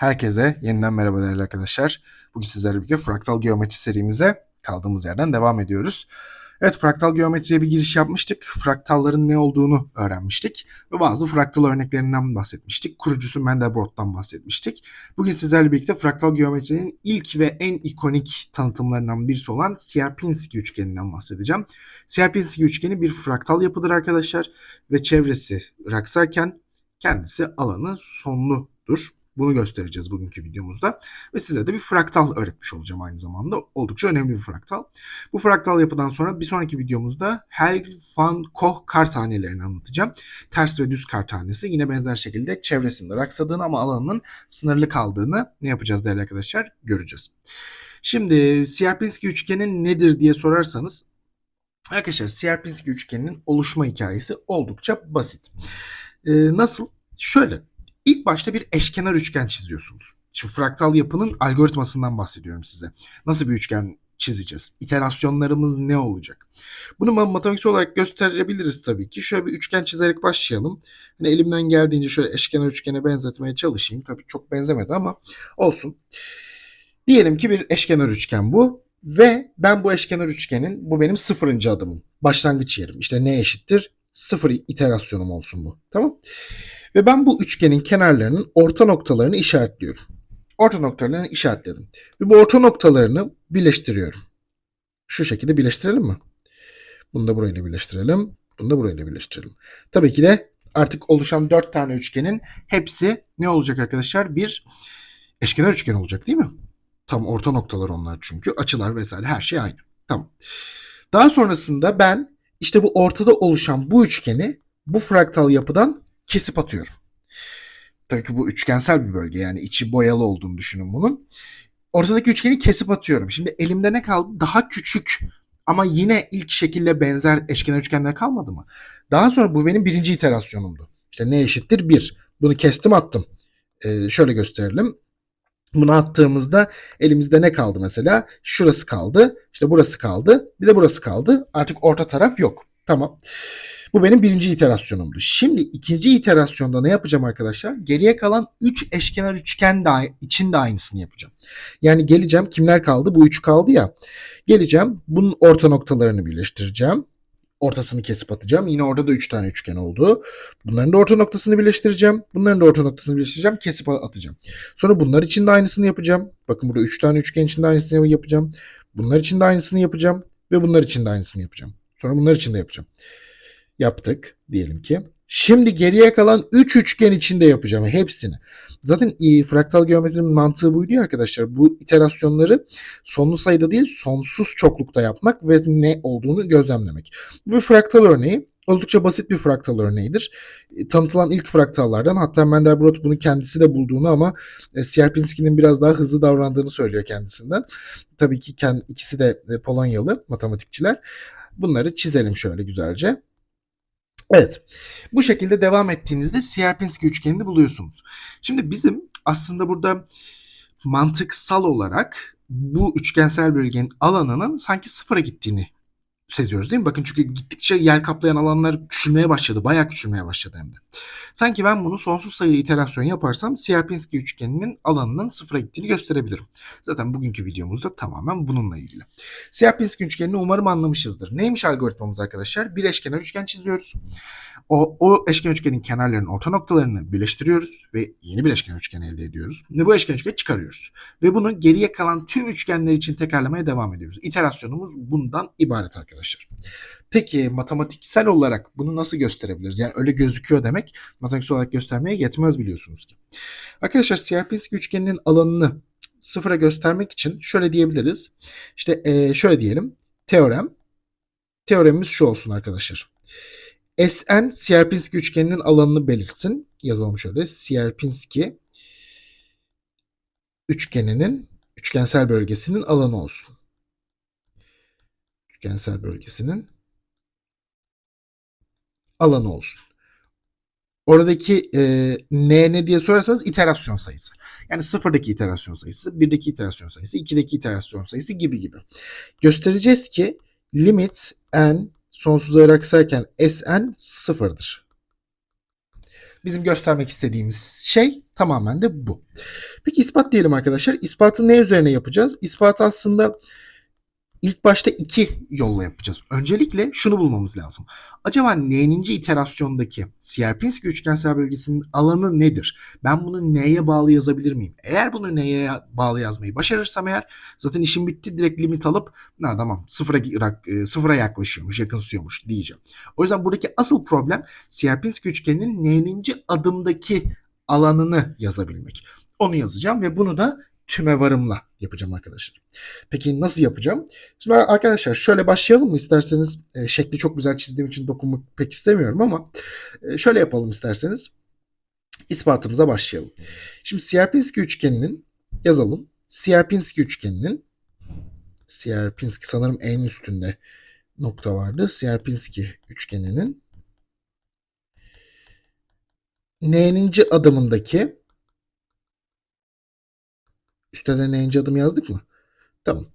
Herkese yeniden merhaba değerli arkadaşlar. Bugün sizlerle birlikte fraktal geometri serimize kaldığımız yerden devam ediyoruz. Evet fraktal geometriye bir giriş yapmıştık. Fraktalların ne olduğunu öğrenmiştik. Ve bazı fraktal örneklerinden bahsetmiştik. Kurucusu Mandelbrot'tan bahsetmiştik. Bugün sizlerle birlikte fraktal geometrinin ilk ve en ikonik tanıtımlarından birisi olan Sierpinski üçgeninden bahsedeceğim. Sierpinski üçgeni bir fraktal yapıdır arkadaşlar. Ve çevresi raksarken kendisi alanı sonludur. Bunu göstereceğiz bugünkü videomuzda. Ve size de bir fraktal öğretmiş olacağım aynı zamanda. Oldukça önemli bir fraktal. Bu fraktal yapıdan sonra bir sonraki videomuzda Helg van Koch kar anlatacağım. Ters ve düz kar tanesi yine benzer şekilde çevresinde raksadığını ama alanının sınırlı kaldığını ne yapacağız değerli arkadaşlar göreceğiz. Şimdi Sierpinski üçgeni nedir diye sorarsanız Arkadaşlar Sierpinski üçgeninin oluşma hikayesi oldukça basit. Ee, nasıl? Şöyle. İlk başta bir eşkenar üçgen çiziyorsunuz. Şimdi fraktal yapının algoritmasından bahsediyorum size. Nasıl bir üçgen çizeceğiz? İterasyonlarımız ne olacak? Bunu matematiksel olarak gösterebiliriz tabii ki. Şöyle bir üçgen çizerek başlayalım. Hani elimden geldiğince şöyle eşkenar üçgene benzetmeye çalışayım. Tabii çok benzemedi ama olsun. Diyelim ki bir eşkenar üçgen bu. Ve ben bu eşkenar üçgenin, bu benim sıfırıncı adımım. Başlangıç yerim. İşte ne eşittir? Sıfır iterasyonum olsun bu. Tamam. Ve ben bu üçgenin kenarlarının orta noktalarını işaretliyorum. Orta noktalarını işaretledim. Ve bu orta noktalarını birleştiriyorum. Şu şekilde birleştirelim mi? Bunu da burayla birleştirelim. Bunu da burayla birleştirelim. Tabii ki de artık oluşan dört tane üçgenin hepsi ne olacak arkadaşlar? Bir eşkenar üçgen olacak değil mi? Tam orta noktalar onlar çünkü. Açılar vesaire her şey aynı. Tamam. Daha sonrasında ben işte bu ortada oluşan bu üçgeni bu fraktal yapıdan kesip atıyorum. Tabii ki bu üçgensel bir bölge yani içi boyalı olduğunu düşünün bunun. Ortadaki üçgeni kesip atıyorum. Şimdi elimde ne kaldı? Daha küçük ama yine ilk şekilde benzer eşkenar üçgenler kalmadı mı? Daha sonra bu benim birinci iterasyonumdu. İşte ne eşittir? 1. Bunu kestim attım. Ee, şöyle gösterelim. Bunu attığımızda elimizde ne kaldı mesela? Şurası kaldı. İşte burası kaldı. Bir de burası kaldı. Artık orta taraf yok. Tamam. Bu benim birinci iterasyonumdu. Şimdi ikinci iterasyonda ne yapacağım arkadaşlar? Geriye kalan 3 eşkenar üçgen de için de aynısını yapacağım. Yani geleceğim kimler kaldı? Bu 3 kaldı ya. Geleceğim bunun orta noktalarını birleştireceğim. Ortasını kesip atacağım. Yine orada da 3 tane üçgen oldu. Bunların da orta noktasını birleştireceğim. Bunların da orta noktasını birleştireceğim. Kesip atacağım. Sonra bunlar için de aynısını yapacağım. Bakın burada 3 tane üçgen için de aynısını yapacağım. Bunlar için de aynısını yapacağım. Ve bunlar için de aynısını yapacağım. Sonra bunlar için de yapacağım yaptık diyelim ki. Şimdi geriye kalan 3 üçgen içinde yapacağım hepsini. Zaten e, fraktal geometrinin mantığı buydu ya arkadaşlar. Bu iterasyonları sonlu sayıda değil sonsuz çoklukta yapmak ve ne olduğunu gözlemlemek. Bu fraktal örneği. Oldukça basit bir fraktal örneğidir. E, tanıtılan ilk fraktallardan hatta Mandelbrot bunu kendisi de bulduğunu ama e, Sierpinski'nin biraz daha hızlı davrandığını söylüyor kendisinden. Tabii ki kend, ikisi de e, Polonyalı matematikçiler. Bunları çizelim şöyle güzelce. Evet. Bu şekilde devam ettiğinizde Sierpinski üçgenini buluyorsunuz. Şimdi bizim aslında burada mantıksal olarak bu üçgensel bölgenin alanının sanki sıfıra gittiğini seziyoruz değil mi? Bakın çünkü gittikçe yer kaplayan alanlar küçülmeye başladı. Bayağı küçülmeye başladı hem de. Sanki ben bunu sonsuz sayılı iterasyon yaparsam Sierpinski üçgeninin alanının sıfıra gittiğini gösterebilirim. Zaten bugünkü videomuzda tamamen bununla ilgili. Sierpinski üçgenini umarım anlamışızdır. Neymiş algoritmamız arkadaşlar? Bir eşkenar üçgen çiziyoruz. O, o eşkenar üçgenin kenarlarının orta noktalarını birleştiriyoruz ve yeni bir eşkenar üçgen elde ediyoruz. Ve bu eşkenar üçgeni çıkarıyoruz. Ve bunu geriye kalan tüm üçgenler için tekrarlamaya devam ediyoruz. İterasyonumuz bundan ibaret arkadaşlar. Peki matematiksel olarak bunu nasıl gösterebiliriz? Yani öyle gözüküyor demek matematiksel olarak göstermeye yetmez biliyorsunuz ki. Arkadaşlar Sierpinski üçgeninin alanını sıfıra göstermek için şöyle diyebiliriz. İşte ee, şöyle diyelim. Teorem. Teoremimiz şu olsun arkadaşlar. Sn Sierpinski üçgeninin alanını belirtsin. Yazalım şöyle. Sierpinski üçgeninin üçgensel bölgesinin alanı olsun. Üçgensel bölgesinin alanı olsun. Oradaki e, n ne diye sorarsanız iterasyon sayısı. Yani sıfırdaki iterasyon sayısı, birdeki iterasyon sayısı, ikideki iterasyon sayısı gibi gibi. Göstereceğiz ki limit n sonsuza aksarken Sn sıfırdır. Bizim göstermek istediğimiz şey tamamen de bu. Peki ispat diyelim arkadaşlar. İspatı ne üzerine yapacağız? İspatı aslında ilk başta iki yolla yapacağız. Öncelikle şunu bulmamız lazım. Acaba n'ninci iterasyondaki Sierpinski üçgensel bölgesinin alanı nedir? Ben bunu n'ye bağlı yazabilir miyim? Eğer bunu n'ye bağlı yazmayı başarırsam eğer zaten işim bitti. Direkt limit alıp na tamam sıfıra, e, sıfıra yaklaşıyormuş, yakınsıyormuş diyeceğim. O yüzden buradaki asıl problem Sierpinski üçgeninin n'ninci adımdaki alanını yazabilmek. Onu yazacağım ve bunu da tümevarımla yapacağım arkadaşlar. Peki nasıl yapacağım? Şimdi arkadaşlar şöyle başlayalım mı? İsterseniz e, şekli çok güzel çizdiğim için dokunmak pek istemiyorum ama e, şöyle yapalım isterseniz. İspatımıza başlayalım. Şimdi Sierpinski üçgeninin yazalım. Sierpinski üçgeninin Sierpinski sanırım en üstünde nokta vardı. Sierpinski üçgeninin n'ninci adımındaki üstte de n'inci adım yazdık mı? Tamam.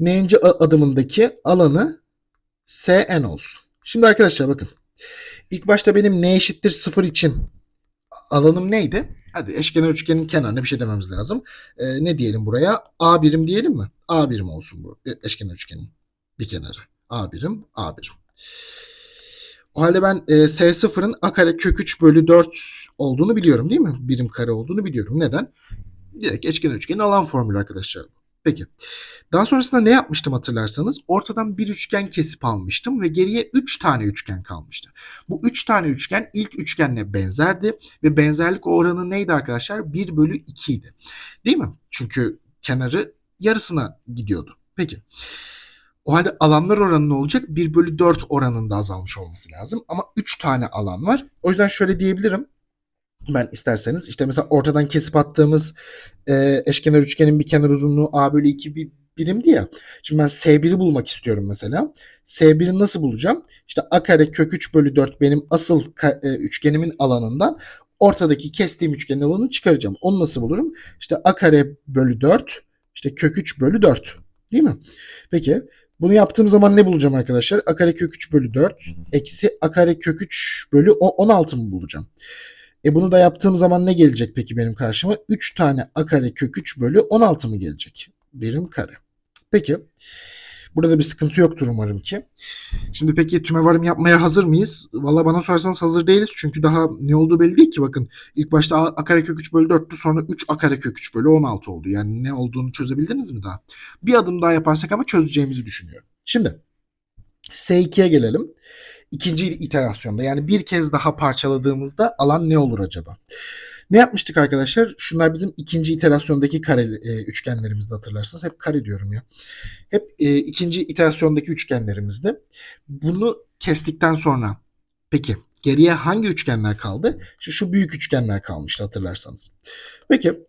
N'inci adımındaki alanı Sn olsun. Şimdi arkadaşlar bakın. İlk başta benim n eşittir 0 için alanım neydi? Hadi eşkenar üçgenin kenarına bir şey dememiz lazım. Ee, ne diyelim buraya? A birim diyelim mi? A birim olsun bu eşkenar üçgenin bir kenarı. A birim, A birim. O halde ben e, S0'ın A kare kök 3 bölü 4 olduğunu biliyorum değil mi? Birim kare olduğunu biliyorum. Neden? Direkt eşkenar üçgenin alan formülü arkadaşlar. Peki. Daha sonrasında ne yapmıştım hatırlarsanız? Ortadan bir üçgen kesip almıştım ve geriye 3 tane üçgen kalmıştı. Bu 3 tane üçgen ilk üçgenle benzerdi ve benzerlik oranı neydi arkadaşlar? 1 bölü 2 idi. Değil mi? Çünkü kenarı yarısına gidiyordu. Peki. O halde alanlar oranı ne olacak? 1 bölü 4 oranında azalmış olması lazım. Ama 3 tane alan var. O yüzden şöyle diyebilirim ben isterseniz işte mesela ortadan kesip attığımız e, eşkenar üçgenin bir kenar uzunluğu a bölü 2 bir birimdi ya. Şimdi ben S1'i bulmak istiyorum mesela. S1'i nasıl bulacağım? İşte a kare kök 3 bölü 4 benim asıl e, üçgenimin alanından ortadaki kestiğim üçgenin alanını çıkaracağım. Onu nasıl bulurum? İşte a kare bölü 4 işte kök 3 bölü 4 değil mi? Peki bunu yaptığım zaman ne bulacağım arkadaşlar? a kare kök 3 bölü 4 eksi a kare kök 3 bölü 16 mı bulacağım? E bunu da yaptığım zaman ne gelecek peki benim karşıma? 3 tane a kare kök 3 bölü 16 mı gelecek? Birim kare. Peki. Burada bir sıkıntı yoktur umarım ki. Şimdi peki tümevarım yapmaya hazır mıyız? Valla bana sorarsanız hazır değiliz. Çünkü daha ne olduğu belli değil ki. Bakın ilk başta a, a kare kök 3 bölü 4'tü sonra 3 a kare kök 3 bölü 16 oldu. Yani ne olduğunu çözebildiniz mi daha? Bir adım daha yaparsak ama çözeceğimizi düşünüyorum. Şimdi S2'ye gelelim ikinci iterasyonda yani bir kez daha parçaladığımızda alan ne olur acaba? Ne yapmıştık arkadaşlar? Şunlar bizim ikinci iterasyondaki kare e, üçgenlerimizde hatırlarsınız. Hep kare diyorum ya. Hep e, ikinci iterasyondaki üçgenlerimizde. Bunu kestikten sonra peki geriye hangi üçgenler kaldı? Şu, şu büyük üçgenler kalmıştı hatırlarsanız. Peki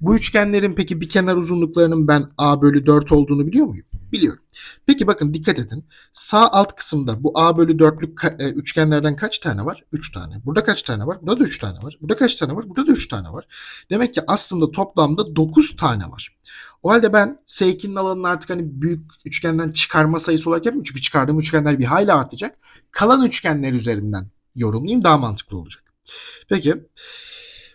bu üçgenlerin peki bir kenar uzunluklarının ben a bölü 4 olduğunu biliyor muyum? Biliyorum. Peki bakın dikkat edin. Sağ alt kısımda bu A bölü 4'lük e, üçgenlerden kaç tane var? 3 tane. Burada kaç tane var? Burada da 3 tane var. Burada kaç tane var? Burada da 3 tane var. Demek ki aslında toplamda 9 tane var. O halde ben S2'nin alanını artık hani büyük üçgenden çıkarma sayısı olarak yapmıyorum. Çünkü çıkardığım üçgenler bir hayli artacak. Kalan üçgenler üzerinden yorumlayayım daha mantıklı olacak. Peki.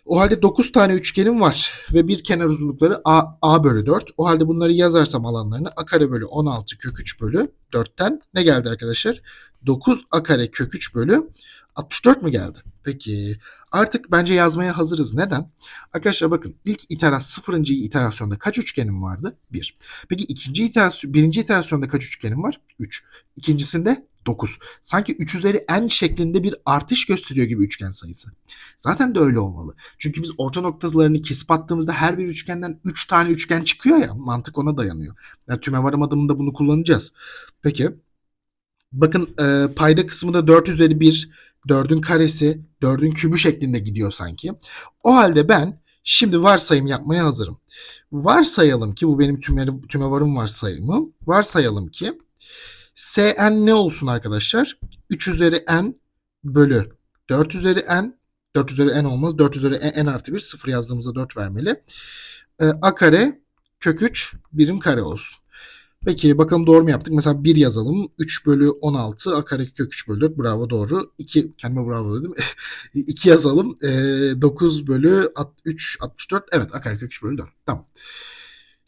O halde 9 tane üçgenim var ve bir kenar uzunlukları a, a bölü 4. O halde bunları yazarsam alanlarını a kare bölü 16 kök 3 bölü 4'ten ne geldi arkadaşlar? 9 a kare kök 3 bölü 64 mu geldi? Peki artık bence yazmaya hazırız. Neden? Arkadaşlar bakın ilk iterasyon sıfırıncı iterasyonda kaç üçgenim vardı? 1. Peki ikinci iterasyon, birinci iterasyonda kaç üçgenim var? 3. İkincisinde 9. Sanki 3 üzeri n şeklinde bir artış gösteriyor gibi üçgen sayısı. Zaten de öyle olmalı. Çünkü biz orta noktalarını kesip attığımızda her bir üçgenden 3 tane üçgen çıkıyor ya. Mantık ona dayanıyor. Yani tümevarım adımında bunu kullanacağız. Peki. Bakın e, payda kısmı da 4 üzeri 1, 4'ün karesi, 4'ün kübü şeklinde gidiyor sanki. O halde ben şimdi varsayım yapmaya hazırım. Varsayalım ki bu benim tümevarım varsayımı. Varsayalım ki Sn ne olsun arkadaşlar? 3 üzeri n bölü 4 üzeri n 4 üzeri n olmaz. 4 üzeri n, n artı 1 sıfır yazdığımızda 4 vermeli. E, a kare kök 3 birim kare olsun. Peki bakalım doğru mu yaptık? Mesela 1 yazalım. 3 bölü 16 a kare kök 3 bölü 4. Bravo doğru. 2 kendime bravo dedim. 2 yazalım. Ee, 9 bölü 3 64. Evet a kare kök 3 bölü 4. Tamam.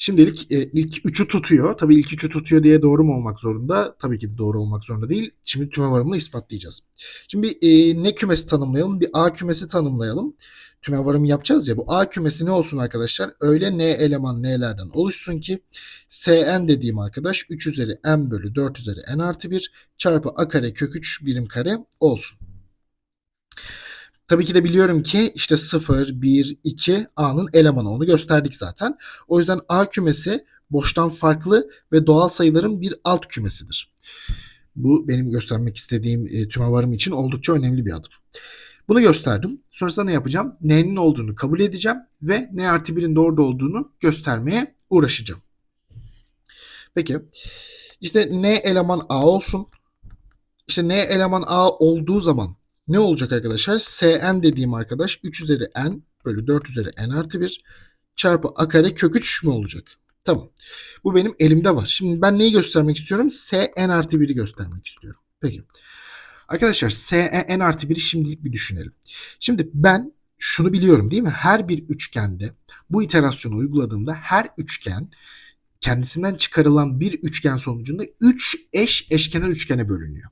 Şimdilik e, ilk 3'ü tutuyor. Tabii ilk 3'ü tutuyor diye doğru mu olmak zorunda? Tabii ki de doğru olmak zorunda değil. Şimdi tüme varımını ispatlayacağız. Şimdi e, ne kümesi tanımlayalım? Bir A kümesi tanımlayalım. Tüme varımı yapacağız ya. Bu A kümesi ne olsun arkadaşlar? Öyle n eleman n'lerden oluşsun ki Sn dediğim arkadaş 3 üzeri n bölü 4 üzeri n artı 1 çarpı a kare kök 3 birim kare olsun. Tabii ki de biliyorum ki işte 0, 1, 2 A'nın elemanı onu gösterdik zaten. O yüzden A kümesi boştan farklı ve doğal sayıların bir alt kümesidir. Bu benim göstermek istediğim e, tümevarım için oldukça önemli bir adım. Bunu gösterdim. Sonrasında ne yapacağım? N'nin olduğunu kabul edeceğim ve N artı 1'in doğru olduğunu göstermeye uğraşacağım. Peki. İşte N eleman A olsun. İşte N eleman A olduğu zaman ne olacak arkadaşlar? Sn dediğim arkadaş 3 üzeri n bölü 4 üzeri n artı 1 çarpı a kare kök 3 mü olacak? Tamam. Bu benim elimde var. Şimdi ben neyi göstermek istiyorum? Sn artı 1'i göstermek istiyorum. Peki. Arkadaşlar Sn artı 1'i şimdilik bir düşünelim. Şimdi ben şunu biliyorum değil mi? Her bir üçgende bu iterasyonu uyguladığımda her üçgen kendisinden çıkarılan bir üçgen sonucunda 3 eş eşkenar üçgene bölünüyor.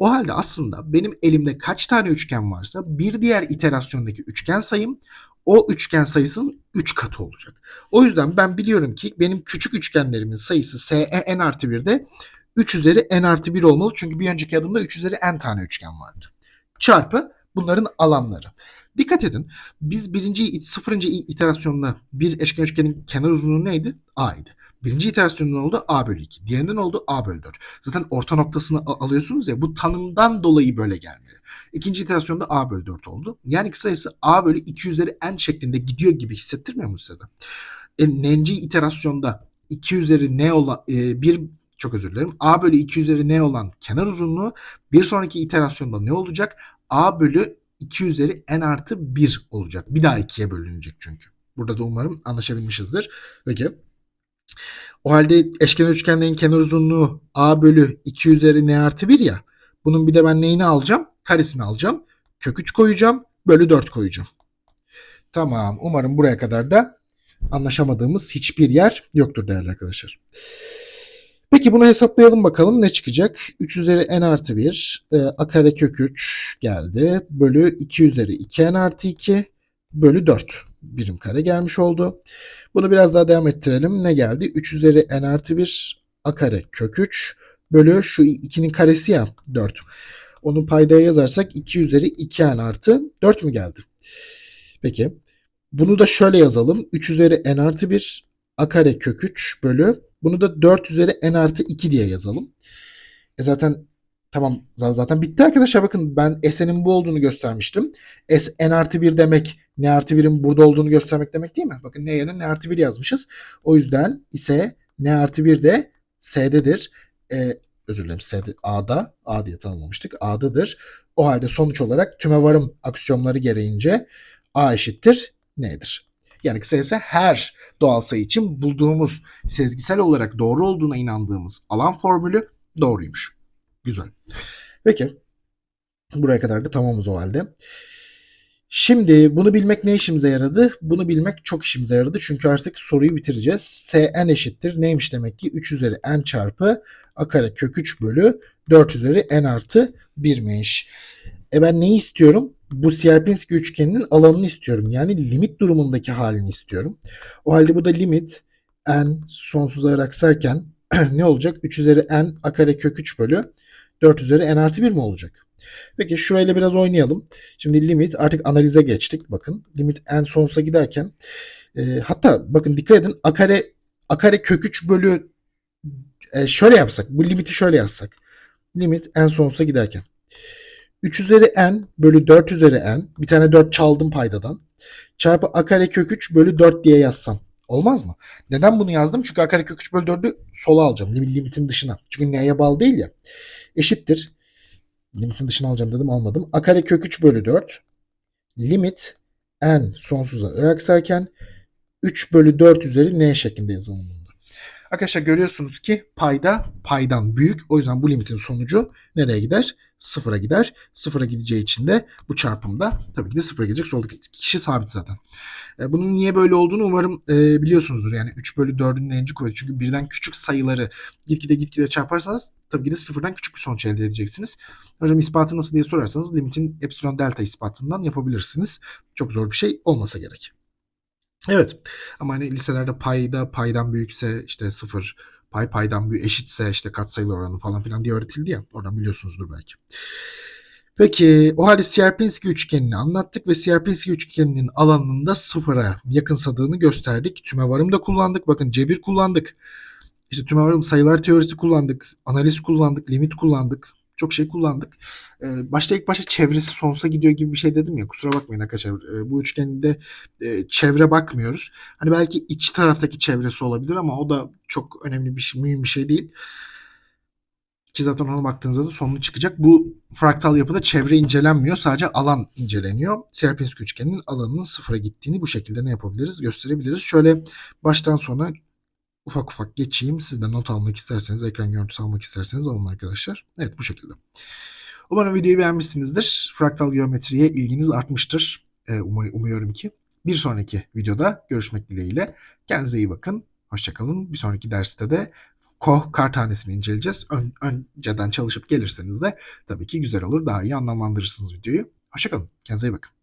O halde aslında benim elimde kaç tane üçgen varsa bir diğer iterasyondaki üçgen sayım o üçgen sayısının 3 katı olacak. O yüzden ben biliyorum ki benim küçük üçgenlerimin sayısı Sn artı 1'de 3 üzeri n artı 1 olmalı. Çünkü bir önceki adımda 3 üzeri n tane üçgen vardı. Çarpı bunların alanları. Dikkat edin. Biz birinci, sıfırıncı iterasyonda bir eşkenar üçgenin kenar uzunluğu neydi? A. Birinci iterasyonun oldu A bölü 2. Diğerinden oldu A bölü 4. Zaten orta noktasını alıyorsunuz ya bu tanımdan dolayı böyle gelmeli. İkinci iterasyonda A bölü 4 oldu. Yani kısacası A bölü 2 üzeri n şeklinde gidiyor gibi hissettirmiyor mu size de? E, n'inci iterasyonda 2 üzeri n olan e, bir çok özür dilerim. A bölü 2 üzeri n olan kenar uzunluğu bir sonraki iterasyonda ne olacak? A bölü 2 üzeri n artı 1 olacak. Bir daha 2'ye bölünecek çünkü. Burada da umarım anlaşabilmişizdir. Peki. O halde eşkenar üçgenlerin kenar uzunluğu a bölü 2 üzeri n artı 1 ya. Bunun bir de ben neyini alacağım? Karesini alacağım. Kök 3 koyacağım. Bölü 4 koyacağım. Tamam. Umarım buraya kadar da anlaşamadığımız hiçbir yer yoktur değerli arkadaşlar. Peki bunu hesaplayalım bakalım ne çıkacak? 3 üzeri n artı 1 e, a kare kök 3 geldi. Bölü 2 üzeri 2n artı 2 bölü 4 birim kare gelmiş oldu. Bunu biraz daha devam ettirelim. Ne geldi? 3 üzeri n artı 1 a kare kök 3 bölü şu 2'nin karesi ya 4. Onu paydaya yazarsak 2 üzeri 2n artı 4 mü geldi? Peki. Bunu da şöyle yazalım. 3 üzeri n artı 1 a kare kök 3 bölü bunu da 4 üzeri n artı 2 diye yazalım. E zaten tamam zaten bitti arkadaşlar. Bakın ben S'nin bu olduğunu göstermiştim. S n artı 1 demek n artı 1'in burada olduğunu göstermek demek değil mi? Bakın n yerine n artı 1 yazmışız. O yüzden ise n artı 1 de S'dedir. E, özür dilerim S'de, A'da. A diye tanımlamıştık. A'dadır. O halde sonuç olarak tümevarım aksiyonları gereğince A eşittir N'dir. Yani kısacası her doğal sayı için bulduğumuz sezgisel olarak doğru olduğuna inandığımız alan formülü doğruymuş. Güzel. Peki. Buraya kadar da tamamız o halde. Şimdi bunu bilmek ne işimize yaradı? Bunu bilmek çok işimize yaradı. Çünkü artık soruyu bitireceğiz. Sn eşittir. Neymiş demek ki? 3 üzeri n çarpı a kare kök 3 bölü 4 üzeri n artı 1'miş. E ben neyi istiyorum? Bu Sierpinski üçgeninin alanını istiyorum. Yani limit durumundaki halini istiyorum. O halde bu da limit n sonsuza aksarken ne olacak? 3 üzeri n a kare kök 3 bölü 4 üzeri n artı 1 mi olacak? Peki şurayla biraz oynayalım. Şimdi limit artık analize geçtik. Bakın limit n sonsuza giderken e, hatta bakın dikkat edin a kare a kare kök 3 bölü e, şöyle yapsak bu limiti şöyle yazsak. Limit n sonsuza giderken 3 üzeri n bölü 4 üzeri n bir tane 4 çaldım paydadan çarpı a kare kök 3 bölü 4 diye yazsam. Olmaz mı? Neden bunu yazdım? Çünkü a kare kök 3 bölü 4'ü sola alacağım. Limitin dışına. Çünkü n'ye bağlı değil ya. Eşittir. Limitin dışına alacağım dedim almadım. A kök 3 bölü 4 limit n sonsuza ıraksarken 3 bölü 4 üzeri n şeklinde yazalım. Arkadaşlar görüyorsunuz ki payda paydan büyük. O yüzden bu limitin sonucu nereye gider? Sıfıra gider. Sıfıra gideceği için de bu çarpımda tabii ki de sıfıra gidecek. Soldaki kişi sabit zaten. E, bunun niye böyle olduğunu umarım e, biliyorsunuzdur. Yani 3 bölü 4'ün n'inci kuvveti. Çünkü birden küçük sayıları gitgide gitgide çarparsanız tabii ki de sıfırdan küçük bir sonuç elde edeceksiniz. Hocam ispatı nasıl diye sorarsanız limitin epsilon delta ispatından yapabilirsiniz. Çok zor bir şey olmasa gerek. Evet ama hani liselerde payda paydan büyükse işte sıfır, pay paydan büyük eşitse işte katsayılar oranı falan filan diye öğretildi ya. Oradan biliyorsunuzdur belki. Peki o halde Sierpinski üçgenini anlattık ve Sierpinski üçgeninin alanının da sıfıra yakınsadığını gösterdik. Tümevarım da kullandık. Bakın cebir kullandık. İşte tümevarım sayılar teorisi kullandık. Analiz kullandık. Limit kullandık. Çok şey kullandık. Ee, başta ilk başta çevresi sonsuza gidiyor gibi bir şey dedim ya. Kusura bakmayın arkadaşlar. Ee, bu üçgende e, çevre bakmıyoruz. Hani belki iç taraftaki çevresi olabilir ama o da çok önemli bir şey, mühim bir şey değil. Ki zaten ona baktığınızda da sonlu çıkacak. Bu fraktal yapıda çevre incelenmiyor. Sadece alan inceleniyor. Sierpinski üçgeninin alanının sıfıra gittiğini bu şekilde ne yapabiliriz? Gösterebiliriz. Şöyle baştan sona ufak ufak geçeyim. Siz de not almak isterseniz, ekran görüntüsü almak isterseniz alın arkadaşlar. Evet bu şekilde. Umarım videoyu beğenmişsinizdir. Fraktal geometriye ilginiz artmıştır. Um- umuyorum ki. Bir sonraki videoda görüşmek dileğiyle. Kendinize iyi bakın. Hoşçakalın. Bir sonraki derste de Koh kar tanesini inceleyeceğiz. Ön, önceden çalışıp gelirseniz de tabii ki güzel olur. Daha iyi anlamlandırırsınız videoyu. Hoşçakalın. Kendinize iyi bakın.